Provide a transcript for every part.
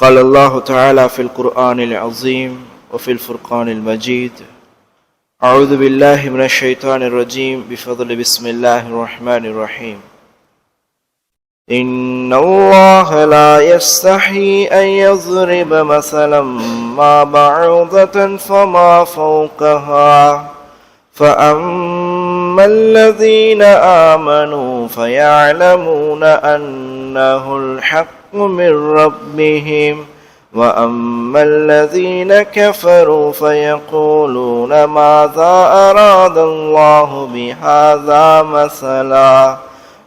قال الله تعالى في القرآن العظيم وفي الفرقان المجيد. أعوذ بالله من الشيطان الرجيم. بفضل بسم الله الرحمن الرحيم. إن الله لا يستحي أن يضرب مثلا ما بعوضة فما فوقها. فأما الذين آمنوا فيعلمون أنه الحق من ربهم وأما الذين كفروا فيقولون ماذا أراد الله بهذا مثلا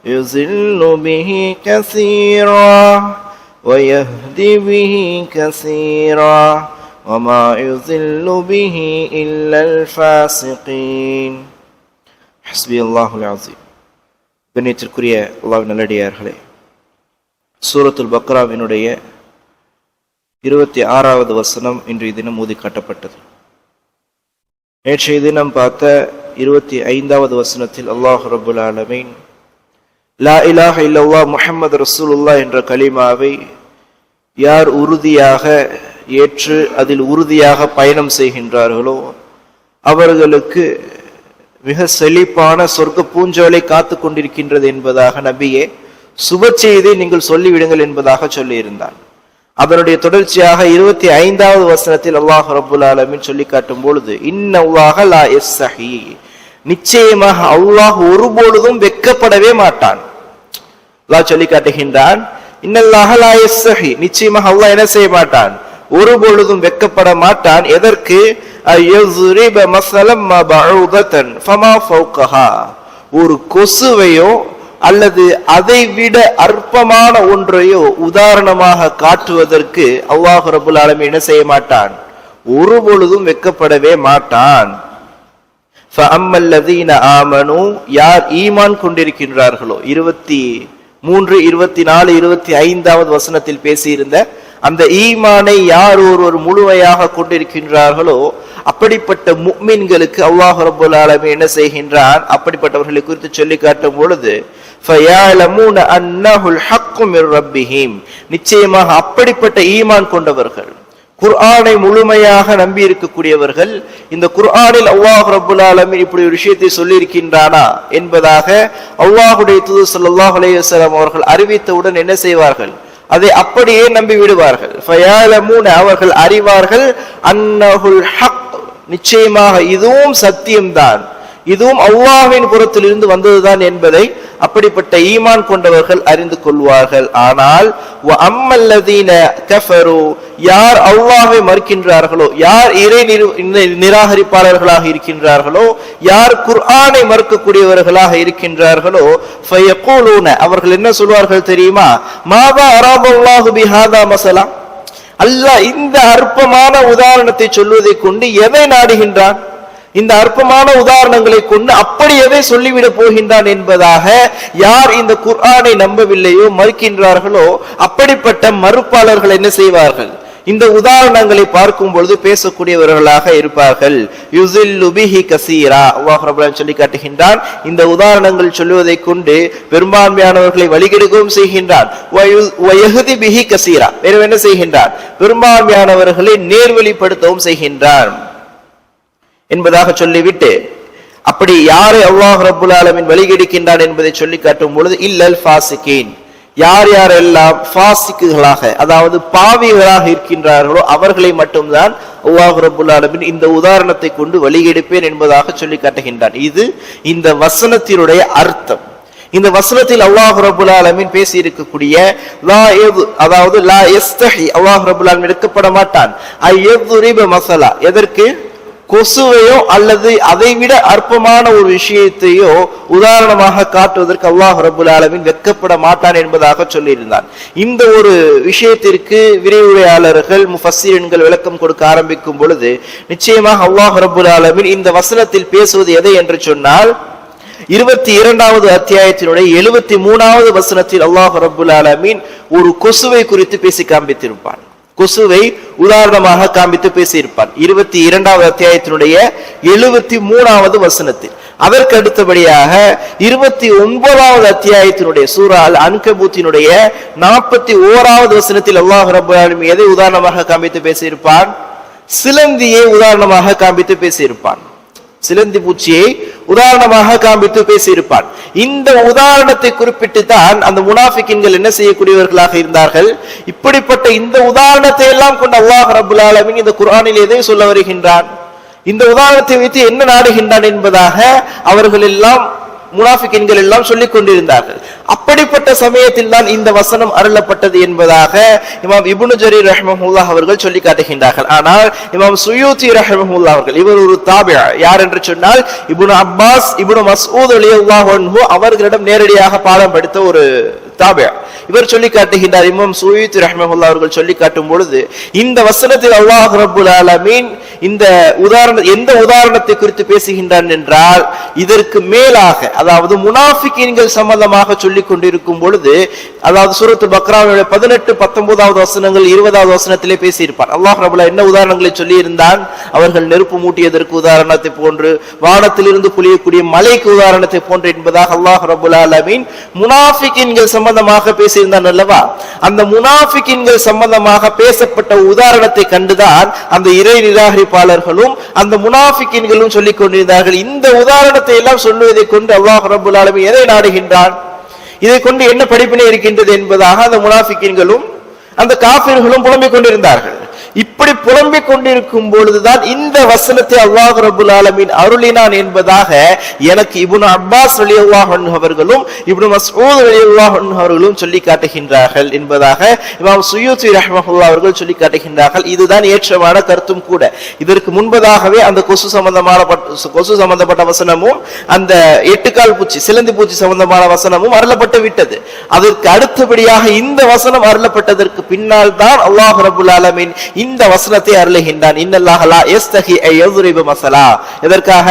يزل به كثيرا ويهدي به كثيرا وما يضل به إلا الفاسقين حسبي الله العظيم கண்ணியத்திற்குரிய அல்லாஹ் நல்லடியார்களே சூரத்துல் பக்ராவினுடைய இருபத்தி ஆறாவது வசனம் இன்றைய தினம் ஊதி காட்டப்பட்டது நேற்றைய தினம் பார்த்த இருபத்தி ஐந்தாவது வசனத்தில் அல்லாஹ் ரபுல் ஆலமீன் லா இலாஹ இல்லல்லா முஹம்மது ரசூலுல்லா என்ற கலிமாவை யார் உறுதியாக ஏற்று அதில் உறுதியாக பயணம் செய்கின்றார்களோ அவர்களுக்கு மிக செழிப்பான சொர்க்க பூஞ்சோலை காத்து கொண்டிருக்கின்றது என்பதாக நபியே சுப செய்தியை நீங்கள் சொல்லிவிடுங்கள் என்பதாக சொல்லியிருந்தான் அதனுடைய தொடர்ச்சியாக இருபத்தி ஐந்தாவது வசனத்தில் அல்லாஹ் ரபுல் ஆலமின் சொல்லி காட்டும் பொழுது இன்னல்லாஹ லா எஸ்ஸஹி நிச்சயமாக அல்லாஹ் ஒருபொழுதும் வெக்கப்படவே மாட்டான். அல்லாஹ் சொல்லி காட்டுகின்றான் இன்னல்லாக லா எஸ்ஸஹி நிச்சயமாக அல்லாஹ் என்ன செய்ய மாட்டான்? ஒரு பொழுதும் வெக்கப்பட மாட்டான். எதற்கு? ஒரு கொசுவையோ அல்லது அதை விட அற்பமான ஒன்றையோ உதாரணமாக காட்டுவதற்கு அல்லாஹ் ரபுல் ஆலமி என்ன செய்ய மாட்டான்? ஒரு பொழுதும் வெக்கப்படவே மாட்டான். ஆமனு யார் ஈமான் கொண்டிருக்கின்றார்களோ? இருபத்தி மூன்று இருபத்தி நாலு இருபத்தி ஐந்தாவது வசனத்தில் பேசியிருந்த அந்த ஈமானை யார் ஒருவர் முழுமையாக கொண்டிருக்கின்றார்களோ அப்படிப்பட்ட முக்மின்களுக்கு அல்லாஹ் ரபுல் ஆலமி என்ன செய்கின்றான்? அப்படிப்பட்டவர்களை குறித்து சொல்லி காட்டும் பொழுது நிச்சயமாக அப்படிப்பட்ட ஈமான் கொண்டவர்கள் குர்ஆனை முழுமையாக நம்பி இருக்கக்கூடியவர்கள் இந்த குர்ஆனில் அல்லாஹ் ரபுல் ஆலமின் இப்படி ஒரு விஷயத்தை சொல்லியிருக்கின்றானா என்பதாக அல்லாஹுடைய தூது சல்லாஹ் அலையம் அவர்கள் அறிவித்தவுடன் என்ன செய்வார்கள்? அதை அப்படியே நம்பி விடுவார்கள் அவர்கள் அறிவார்கள் அன்னகுல் ஹக் நிச்சயமாக இதுவும் சத்தியம்தான். இதுவும் அல்லாஹின் புறத்தில் இருந்து வந்ததுதான் என்பதை அப்படிப்பட்ட ஈமான் கொண்டவர்கள் அறிந்து கொள்வார்கள். ஆனால் அம்மல்லதீன கஃபரு யார் அல்லாஹை மறுக்கின்றார்களோ யார் இறை நிராகரிப்பாளர்களாக இருக்கின்றார்களோ யார் குர்ஆனை மறுக்கக்கூடியவர்களாக இருக்கின்றார்களோ அவர்கள் என்ன சொல்வார்கள் தெரியுமா? மாதா அராபல்லாஹு பிஹாதா மசலா. அல்லாஹ் இந்த அற்பமான உதாரணத்தை சொல்வதை கொண்டு எதை நாடுகின்றான்? இந்த அற்பமான உதாரணங்களை கொண்டு அப்படி எதை சொல்லிவிட போகின்றான் என்பதாக யார் இந்த குர்ஆனை நம்பவில்லையோ மறுக்கின்றார்களோ அப்படிப்பட்ட மறுப்பாளர்கள் என்ன செய்வார்கள்? இந்த உதாரணங்களை பார்க்கும் பொழுது பேசக்கூடியவர்களாக இருப்பார்கள். யுசில்லுபிஹி கசீரா சொல்லி காட்டுகின்றான். இந்த உதாரணங்கள் சொல்லுவதை கொண்டு பெரும்பான்மையானவர்களை வழிகெடுக்கவும் செய்கின்றான். கசீரா வேறு என்ன செய்கின்றான்? பெரும்பான்மையானவர்களை நேர்வழிப்படுத்தவும் செய்கின்றான். என்பதாக சொல்லிவிட்டு அப்படி யாரை அல்லாஹ் ரபுல் ஆலமின் வழிகெடுக்கின்றான் என்பதை சொல்லி காட்டும் பொழுது இல்லல் ஃபாசிகேன். யார் யாரெல்லாம் ஃபாசிக்குகளாக அதாவது பாவிகளாக இருக்கின்றார்களோ அவர்களை மட்டும்தான் அல்லாஹ் ரபுல் ஆலமின் இந்த உதாரணத்தை கொண்டு வழிகெடுப்பேன் என்பதாக சொல்லி காட்டுகின்றான். இது இந்த வசனத்தினுடைய அர்த்தம். இந்த வசனத்தில் அல்லாஹ் ரபுல் ஆலமின் பேசி இருக்கக்கூடிய லா எது அதாவது லா எஸ்தஹி அல்லாஹ் ரபுல் ஆலமின் எடுக்கப்பட மாட்டான். ஐ மசலா எதற்கு? கொசுவையோ அல்லது அதை விட அற்பமான ஒரு விஷயத்தையோ உதாரணமாக காட்டுவதற்கு அல்லாஹ் ரபுல் ஆலமின் வெட்கப்பட மாட்டான் என்பதாக சொல்லியிருந்தான். இந்த ஒரு விஷயத்திற்கு விரிவுரையாளர்கள் முஃபசீரன்கள் விளக்கம் கொடுக்க ஆரம்பிக்கும் பொழுது நிச்சயமாக அல்லாஹ் ரபுல் ஆலமின் இந்த வசனத்தில் பேசுவது எதை என்று சொன்னால் இருபத்தி இரண்டாவது அத்தியாயத்தினுடைய எழுபத்தி மூணாவது வசனத்தில் அல்லாஹ் ரபுல் ஆலமின் ஒரு கொசுவை குறித்து பேசி காண்பித்திருப்பான். கொசுவை உதாரணமாக காண்பித்து பேசியிருப்பான் இருபத்தி இரண்டாவது அத்தியாயத்தினுடைய எழுபத்தி மூணாவது வசனத்தில். அதற்கு அடுத்தபடியாக இருபத்தி ஒன்பதாவது அத்தியாயத்தினுடைய சூறால் அன்கபூத்தினுடைய நாற்பத்தி ஓராவது வசனத்தில் அல்லாஹ் ரபுல் எதை உதாரணமாக காண்பித்து பேசியிருப்பான்? சிலந்தியை உதாரணமாக காண்பித்து பேசியிருப்பான். சிலந்தி பூச்சியை உதாரணமாக காண்பித்து பேசியிருப்பான் இந்த உதாரணத்தை குறிப்பிட்டு தான் அந்த முனாஃபிக்கின்கள் என்ன செய்யக்கூடியவர்களாக இருந்தார்கள்? இப்படிப்பட்ட இந்த உதாரணத்தை எல்லாம் கொண்டு அல்லாஹ் ரபுல் இந்த குரானில் எதை சொல்ல வருகின்றான்? இந்த உதாரணத்தை வைத்து என்ன நாடுகின்றான் என்பதாக அவர்கள் எல்லாம் முனாஃபிக்கின்கள் எல்லாம் சொல்லிக் கொண்டிருந்தார்கள் அப்படிப்பட்ட சமயத்தில் தான் இந்த வசனம் அருளப்பட்டது என்பதாக இமாம் இபுனு ஜரி ரஹ்மஹுல்லா அவர்கள் சொல்லி காட்டுகின்றார்கள். ஆனால் இமாம் சுயூத்தி ரஹ்மஹுல்லா அவர்கள் இவர் ஒரு தாபியா யார் என்று சொன்னால் இபுனு அப்பாஸ் இபுனு மசூத் அலி அவர்களிடம் நேரடியாக பாடம் படித்த ஒரு தாபியா இவர் சொல்லி காட்டுகின்றார் இமாம் சுயூத்தி ரஹ்மஹுல்லா அவர்கள் சொல்லி காட்டும் பொழுது இந்த வசனத்தில் அல்லாஹ் ரபுல் ஆலமீன் இந்த உதாரண எந்த உதாரணத்தை குறித்து பேசுகின்றான் என்றால் இதற்கு மேலாக அதாவது முனாஃபிக்கீன்கள் சம்பந்தமாக சொல்லி கொண்டிருக்கும் பொழுது அதாவது சூரத்து பக்ராவுடைய பதினெட்டு பத்தொன்பதாவது வசனங்கள் இருபதாவது வசனத்திலே பேசியிருப்பார். அல்லாஹ் ரபுல்லா என்ன உதாரணங்களை சொல்லி இருந்தான் அவர்கள் நெருப்பு மூட்டியதற்கு உதாரணத்தை போன்று வானத்திலிருந்து புளியக்கூடிய மலைக்கு உதாரணத்தை போன்று என்பதாக அல்லாஹ் ரபுல் ஆலமீன் சம்பந்த சம்பந்தமாக பேசியிருந்தான் அல்லவா? அந்த முனாஃபிக்கின்கள் சம்பந்தமாக பேசப்பட்ட உதாரணத்தை கண்டுதான் அந்த இறை நிராகரிப்பாளர்களும் அந்த முனாஃபிக்கின்களும் சொல்லிக் கொண்டிருந்தார்கள். இந்த உதாரணத்தை எல்லாம் சொல்லுவதை கொண்டு அல்லாஹ் ரபுல் எதை நாடுகின்றான்? இதை கொண்டு என்ன படிப்பினை இருக்கின்றது என்பதாக அந்த முனாஃபிக்கின்களும் அந்த காபிர்களும் புலம்பிக் கொண்டிருந்தார்கள். இப்படி புலம்பிக் கொண்டிருக்கும் பொழுதுதான் இந்த வசனத்தை அல்லாஹ் ரபுல் ஆலமின் அருளினான் என்பதாக எனக்கு இபுன் அப்பாஸ் ரலியல்லாஹு அன்ஹு அவர்களும் இப்னு மசூத் ரலியல்லாஹு அன்ஹு அவர்களும் சொல்லி காட்டுகின்றார்கள் என்பதாக இமாம் சுயூத்தி ரஹ்மஹுல்லா அவர்கள் சொல்லி காட்டுகின்றார்கள். இதுதான் ஏற்றமான கருத்தும் கூட. இதற்கு முன்பதாகவே அந்த கொசு சம்பந்தமான கொசு சம்பந்தப்பட்ட வசனமும் அந்த எட்டுக்கால் பூச்சி சிலந்தி பூச்சி சம்பந்தமான வசனமும் அருளப்பட்டு விட்டது. அதற்கு அடுத்தபடியாக இந்த வசனம் அருளப்பட்டதற்கு பின்னால் தான் அல்லாஹ் ரபுல் ஆலமின் இந்த வசனத்தை அருளுகின்றான். இன்னல்லாஹலா எஸ்தகி மசலா. இதற்காக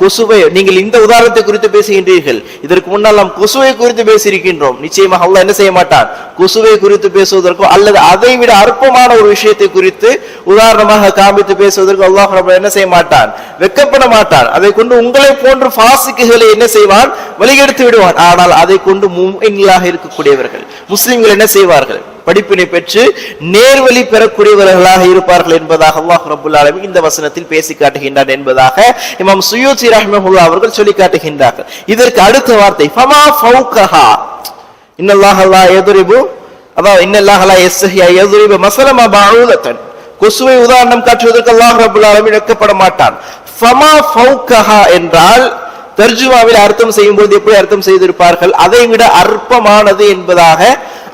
கொசுவை நீங்கள் இந்த உதாரணத்தை குறித்து பேசுகின்றீர்கள். இதற்கு முன்னால் நாம் கொசுவை குறித்து பேசியிருக்கின்றோம். நிச்சயமாக அல்லாஹ் என்ன செய்ய மாட்டான்? கொசுவை குறித்து பேசுவதற்கோ அல்லது அதை விட அற்பமான ஒரு விஷயத்தை குறித்து உதாரணமாக காமித்து பேசுவதற்கு அல்லாஹ் ரப்பல் என்ன செய்ய மாட்டான்? வெக்கப்பட மாட்டான். அதை கொண்டு உங்களை போன்ற பாசிக்குகளை என்ன செய்வான்? வழிகெடுத்து விடுவான். ஆனால் அதை கொண்டு மும்மின்களாக இருக்கக்கூடியவர்கள் முஸ்லிம்கள் என்ன செய்வார்கள்? படிப்பினை பெற்று நேர்வழி பெறக்கூடியவர்களாக இருப்பார்கள் என்பதாக அல்லாஹ் ரபுல் ஆலமீன் இந்த வசனத்தில் பேசி காட்டுகின்றான் என்பதாக இமாம் சுயூத் சுயூசி ரஹ்மஹுல்லா அவர்கள் சொல்லி காட்டுகின்றார்கள். இதற்கு அடுத்த வார்த்தை ஃபமா அதாவது கொசுவை உதாரணம் காட்டுவதற்கு அல்லாஹ் ரபுல் ஆலமீன் மாட்டான். ஃபமா என்றால் தர்ஜுமாவில் அர்த்தம் செய்யும் போது எப்படி அர்த்தம் செய்திருப்பார்கள்? அதை விட அற்பமானது என்பதாக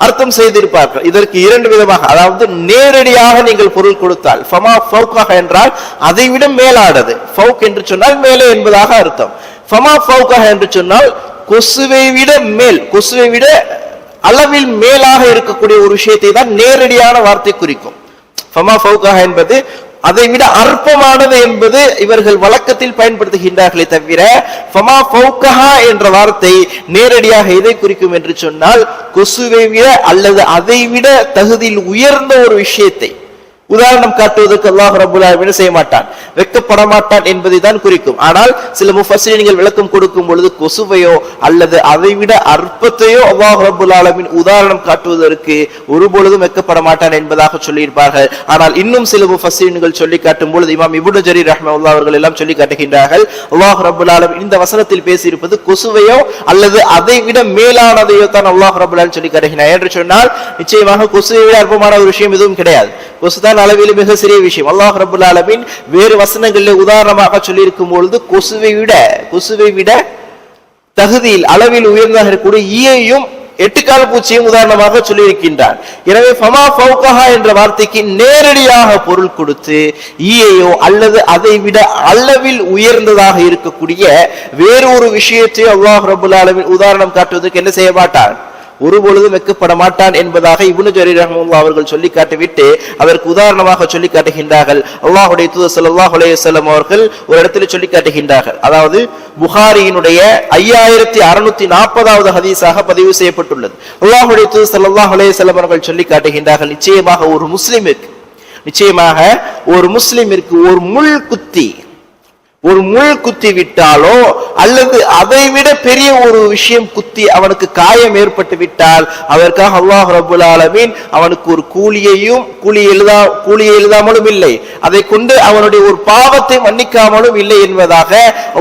அர்த்தம் செய்திருப்பார்கள். இதற்கு இரண்டு விதமாக அதாவது நேரடியாக நீங்கள் பொருள் கொடுத்தால் ஃபமா ஃபவுக்காக என்றால் அதை விட மேலானது. ஃபவுக் என்று சொன்னால் மேலே என்பதாக அர்த்தம். ஃபமா ஃபவுக்காக என்று சொன்னால் கொசுவை விட மேல் கொசுவை விட அளவில் மேலாக இருக்கக்கூடிய ஒரு விஷயத்தை தான் நேரடியான வார்த்தை குறிக்கும். ஃபமா ஃபவுகா என்பது அதை விட அற்பமானது என்பது இவர்கள் வழக்கத்தில் பயன்படுத்துகின்றார்களே தவிர ஃபமா ஃபவுகஹா என்ற வார்த்தை நேரடியாக எதை குறிக்கும் என்று சொன்னால் கொசுவை விட அல்லது அதை விட தகுதியில் உயர்ந்த ஒரு விஷயத்தை. உதாரணம் காட்டுவதற்கு அல்லாஹ் ரபுல் செய்ய மாட்டான். வெக்கப்பட மாட்டான் என்பதை தான் குறிக்கும். ஆனால் சில முஃபஸ்ஸீர்கள் விளக்கம் கொடுக்கும் பொழுது கொசுவையோ அல்லது அதை விட அற்பத்தையோ அல்லாஹ் ரபுல் ஆலமின் உதாரணம் காட்டுவதற்கு ஒருபொழுதும் வெக்கப்பட மாட்டான் என்பதாக சொல்லியிருப்பார்கள். ஆனால் இன்னும் சில முஃபஸ்ஸீர்கள் சொல்லி காட்டும் பொழுது இமாம் இப்னு ஜரீர் ரஹ்மத்துல்லாஹி அவர்கள் எல்லாம் சொல்லி காட்டுகின்றார்கள் அல்லாஹ் ரபுல் ஆலமீன் இந்த வசனத்தில் பேசியிருப்பது கொசுவையோ அல்லது அதை விட மேலானதையோ தான் அல்லாஹ் ரபுல் சொல்லி காட்டுகிறார் என்று சொன்னால் நிச்சயமாக கொசுவை விட அற்பமான ஒரு விஷயம் எதுவும் கிடையாது. கொசுதான் அளவில் மிக சிறிய விஷயம். அல்லாஹ் ரபுல் ஆலமீன் வேறு வசனங்களில் உதாரணமாக சொல்லியிருக்கும் பொழுது கொசுவை விட கொசுவை விட தகுதியில் அளவில் உயர்ந்ததாக இருக்கக்கூடிய ஈயையும் எட்டுக்கால் பூச்சியும் உதாரணமாக சொல்லியிருக்கின்றான். எனவே ஃபமா ஃபௌகஹா என்ற வார்த்தைக்கு நேரடியாக பொருள் கொடுத்து ஈயையோ அல்லது அதை விட அளவில் உயர்ந்ததாக இருக்கக்கூடிய வேறொரு விஷயத்தை அல்லாஹ் ரபுல் ஆலமீன் உதாரணம் காட்டுவதற்கு என்ன செய்ய மாட்டான்? ஒருபொழுதும் வெக்கப்பட மாட்டான் என்பதாக இப்னு ஜரீர் ரஹமுல்லா அவர்கள் சொல்லி காட்டிவிட்டு அதற்கு உதாரணமாக சொல்லி காட்டுகின்றார்கள் அல்லாஹுடைய தூது சல்லாஹ் அலையம் அவர்கள் ஒரு இடத்துல சொல்லி காட்டுகின்றார்கள் அதாவது புகாரியினுடைய ஐயாயிரத்தி அறுநூத்தி நாற்பதாவது ஹதீஸாக பதிவு செய்யப்பட்டுள்ளது. அல்லாஹுடைய தூதர் சல்லாஹ் அலையம் அவர்கள் சொல்லி காட்டுகின்றார்கள் நிச்சயமாக ஒரு முஸ்லிமிற்கு நிச்சயமாக ஒரு முஸ்லிமிற்கு ஒரு முள் குத்தி ஒரு முள் குத்தி விட்டாலோ அல்லது அதை விட பெரிய ஒரு விஷயம் குத்தி அவனுக்கு காயம் ஏற்பட்டு விட்டால் அதற்காக அல்லாஹ் ரபுல் ஆலமீன் அவனுக்கு ஒரு கூலியையும் கூலி எழுதா கூலியை எழுதாமலும் இல்லை. அதை கொண்டு அவனுடைய ஒரு பாவத்தை மன்னிக்காமலும் இல்லை என்பதாக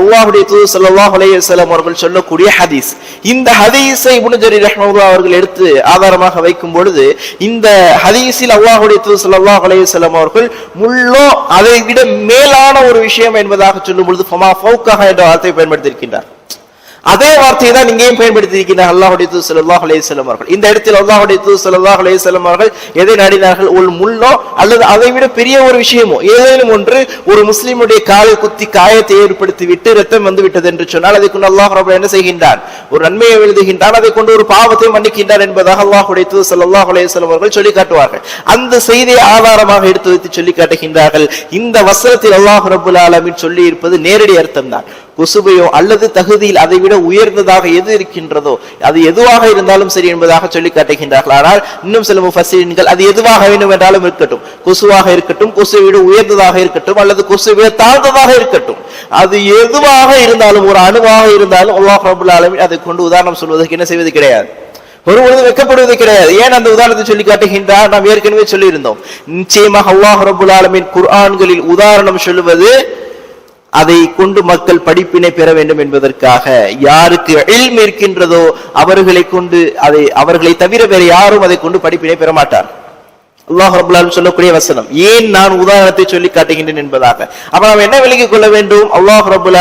அல்லாஹுடைய தூது சல்லாஹ் அலையம் அவர்கள் சொல்லக்கூடிய ஹதீஸ். இந்த ஹதீஸை இப்னு ரஹ்மதுல்லா அவர்கள் எடுத்து ஆதாரமாக வைக்கும் பொழுது இந்த ஹதீஸில் அல்லாஹுடைய தூது சல்லாஹ் அலையம் அவர்கள் முள்ளோ அதை விட மேலான ஒரு விஷயம் என்பதாக சொல்லும் பொழுது ஃபமா ஃபௌகஹா என்ற வார்த்தையை பயன்படுத்தியிருக்கின்றார். அதே வார்த்தையை தான் இங்கேயும் பயன்படுத்தியிருக்கிறார் அல்லாஹுடைய தூ ஸல்லல்லாஹு அலைஹி அவர்கள். இந்த இடத்தில் அல்லாஹுடைய தூது ஸல்லல்லாஹு அலைஹி அவர்கள் எதை நாடினார்கள்? ஒரு முள்ளோ அல்லது அதை விட பெரிய ஒரு விஷயமோ? ஏதேனும் ஒன்று ஒரு முஸ்லீமுடைய காலை குத்தி காயத்தை ஏற்படுத்தி விட்டு ரத்தம் வந்து விட்டது என்று சொன்னால் அதை கொண்டு அல்லாஹ் ரபுல் என்ன செய்கின்றான்? ஒரு நன்மையை எழுதுகின்றான். அதை கொண்டு ஒரு பாவத்தை மன்னிக்கின்றார் என்பதாக அல்லாஹுடைய தூது ஸல்லல்லாஹு அலைஹி அவர்கள் சொல்லி காட்டுவார்கள் அந்த செய்தியை ஆதாரமாக எடுத்து வைத்து சொல்லி காட்டுகின்றார்கள் இந்த வசனத்தில் அல்லாஹ் ரபுல் ஆலமின் சொல்லி இருப்பது நேரடி அர்த்தம் தான் குசுபையோ அல்லது தகுதியில் அதை விட உயர்ந்ததாக எது இருக்கின்றதோ அது எதுவாக இருந்தாலும் சரி என்பதாக சொல்லி காட்டுகின்றார்கள். ஆனால் இன்னும் சில முஃபசீன்கள் அது எதுவாக வேண்டும் என்றாலும் இருக்கட்டும். கொசுவாக இருக்கட்டும் கொசுவை விட உயர்ந்ததாக இருக்கட்டும் அல்லது கொசுவை விட தாழ்ந்ததாக இருக்கட்டும். அது எதுவாக இருந்தாலும் ஒரு அணுவாக இருந்தாலும் அல்லாஹ் ரபுல் அதை கொண்டு உதாரணம் சொல்வதற்கு என்ன செய்வது கிடையாது. ஒரு பொழுது வெக்கப்படுவது கிடையாது. ஏன் அந்த உதாரணத்தை சொல்லி காட்டுகின்றார்? நாம் ஏற்கனவே சொல்லியிருந்தோம். நிச்சயமாக அல்லாஹ் ரபுல் ஆலமின் குர்ஆன்களில் உதாரணம் சொல்லுவது அதை கொண்டு மக்கள் படிப்பினை பெற வேண்டும் என்பதற்காக யாருக்கு இல்ம் இருக்கின்றதோ அவர்களை கொண்டு அதை அவர்களை தவிர வேற யாரும் அதை கொண்டு படிப்பினை பெற மாட்டார் அல்லாஹ் ரபுல்லாலும் சொல்லக்கூடிய வசனம். ஏன் நான் உதாரணத்தை சொல்லி காட்டுகின்றேன் என்பதாக. அப்ப நாம் என்ன விலகிக் கொள்ள வேண்டும்? அல்லாஹ் ரபுல்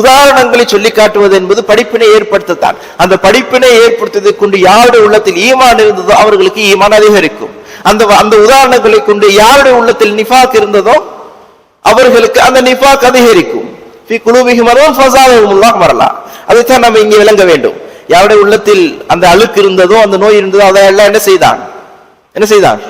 உதாரணங்களை சொல்லி காட்டுவது என்பது படிப்பினை ஏற்படுத்தத்தான். அந்த படிப்பினை ஏற்படுத்துவதை கொண்டு யாருடைய உள்ளத்தில் ஈமான் இருந்ததோ அவர்களுக்கு ஈமான் அதிகரிக்கும். அந்த அந்த உதாரணங்களை கொண்டு யாருடைய உள்ளத்தில் நிஃபாக் இருந்ததோ அவர்களுக்கு அந்த நிஃபாக் அதிகரிக்கும். ஃபி அதைத்தான் நம்ம இங்கே விளங்க வேண்டும். யாருடைய உள்ளத்தில் அந்த அழுக்கு இருந்ததோ அந்த நோய் இருந்ததோ அதையெல்லாம் என்ன செய்தான்? என்ன செய்தான்?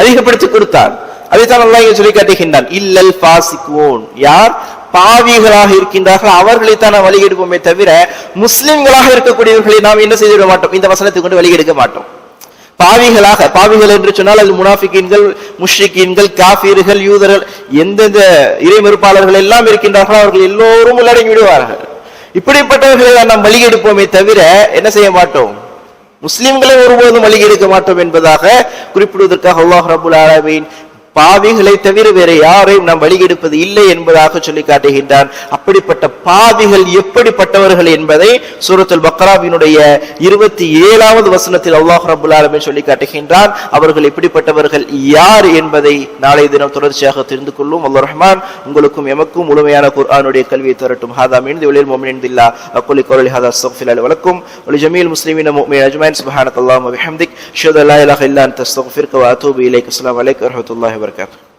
அதிகப்படுத்தி கொடுத்தான். அதைத்தான் நல்லா இங்கே சொல்லி காட்டுகின்றான். இல்லல் ஃபாசிகூன். யார்? பாவிகளாக இருக்கின்றார்கள். அவர்களைத்தான் நாம் வழிகெடுப்போமே தவிர முஸ்லிம்களாக இருக்கக்கூடியவர்களை நாம் என்ன செய்துவிட மாட்டோம்? இந்த வசனத்தை கொண்டு வழிகெடுக்க மாட்டோம். பாவிகளாக பாவிகள் என்று சொன்னால் அது முனாஃபிகீன்கள் முஷ்ரிகீன்கள் காஃபீர்கள் யூதர்கள் எந்தெந்த இறைமறுப்பாளர்கள் எல்லாம் இருக்கின்றார்களோ அவர்கள் எல்லோரும் உள்ளடங்கி விடுவார்கள். இப்படிப்பட்டவர்களை நாம் வழிகெடுப்போமே தவிர என்ன செய்ய மாட்டோம்? முஸ்லிம்களை ஒருபோதும் எடுக்க மாட்டோம் என்பதாக குறிப்பிடுவதற்காக அல்லாஹ் ரபுல் ஆலமீன் பாவிகளை தவிர வேற யாரையும் நாம் வழிகெடுப்பது இல்லை என்பதாக சொல்லி காட்டுகின்றான். அப்படிப்பட்ட பாவிகள் எப்படிப்பட்டவர்கள் என்பதை சூரத்துல் பக்ராவினுடைய இருபத்தி ஏழாவது வசனத்தில் அல்லாஹ் ரபுல் சொல்லி காட்டுகின்றான். அவர்கள் எப்படிப்பட்டவர்கள் யார் என்பதை நாளை தினம் தொடர்ச்சியாக தெரிந்து கொள்ளும். அல்லா ரஹ்மான் உங்களுக்கும் எமக்கும் முழுமையான குர்ஆனுடைய கல்வியை தரட்டும். ஹாதா மீன் ஒளியில் மோமின் தில்லா. அக்கொலி கோலி ஹாதா அஸ்தக்ஃபிர் வழக்கும் ஒலி ஜமீல் முஸ்லிமின் முஃமின் அஜ்மான் சுப்ஹானக் அல்லாஹ் ஹம்திக் அஷ்ஹது அல்லா இலாஹ இல்லா அன்த இலைக். அஸ்ஸலாமு அலைக்கும் வரஹ்மத்துல்லாஹி wabarakatuh